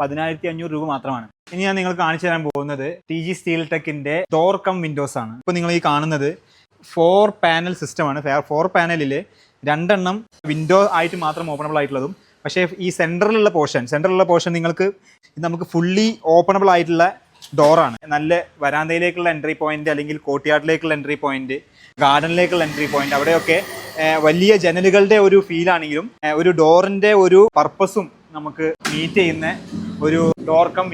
പതിനായിരത്തി അഞ്ഞൂറ് രൂപ മാത്രമാണ്. ഇനി ഞാൻ നിങ്ങൾ കാണിച്ചു തരാൻ പോകുന്നത് ടി ജി സ്റ്റീൽ ടെക്കിന്റെ ഡോർ കം വിൻഡോസ് ആണ്. ഇപ്പോൾ നിങ്ങൾ ഈ കാണുന്നത് ഫോർ പാനൽ സിസ്റ്റമാണ് ഫോർ പാനലിൽ രണ്ടെണ്ണം വിൻഡോ ആയിട്ട് മാത്രം ഓപ്പണബിൾ ആയിട്ടുള്ളതും പക്ഷേ ഈ സെന്ററിലുള്ള പോർഷൻ സെന്ററിലുള്ള പോർഷൻ നിങ്ങൾക്ക് നമുക്ക് ഫുള്ളി ഓപ്പണബിൾ ആയിട്ടുള്ള ഡോറാണ് നല്ല വരാന്തയിലേക്കുള്ള എൻട്രി പോയിന്റ് അല്ലെങ്കിൽ കോട്ടിയാട്ടിലേക്കുള്ള എൻട്രി പോയിന്റ് ഗാർഡനിലേക്കുള്ള എൻട്രി പോയിന്റ് അവിടെയൊക്കെ വലിയ ജനലുകളുടെ ഒരു ഫീലാണെങ്കിലും ഒരു ഡോറിന്റെ ഒരു പർപ്പസും നമുക്ക് മീറ്റ് ചെയ്യുന്ന ഒരു ഡോർ കം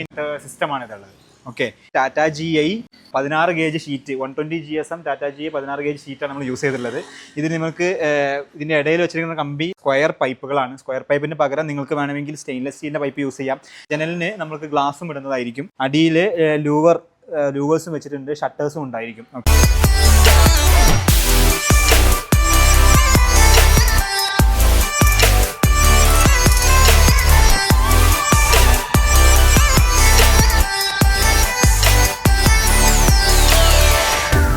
സിസ്റ്റമാണ് ഇതുള്ളത്. ഓക്കെ ടാറ്റ ജി ഐ പതിനാറ് gauge sheet one twenty G S M Tata G I പതിനാറ് ഗേജ് ഷീറ്റാണ് നമ്മൾ യൂസ് ചെയ്തിട്ടുള്ളത്. ഇത് നിങ്ങൾക്ക് ഇതിന്റെ ഇടയിൽ വെച്ചിരിക്കുന്ന കമ്പി സ്ക്വയർ പൈപ്പുകളാണ് സ്ക്വയർ പൈപ്പിന് പകരം നിങ്ങൾക്ക് വേണമെങ്കിൽ സ്റ്റെയിൻലെസ് സ്റ്റീലിന്റെ പൈപ്പ് യൂസ് ചെയ്യാം. ജനലിന് നമുക്ക് ഗ്ലാസ്സും ഇടുന്നതായിരിക്കും. അടിയിൽ ലൂവർ ലൂവേഴ്സും വെച്ചിട്ടുണ്ട്. ഷട്ടേഴ്സും ഉണ്ടായിരിക്കും. Okay.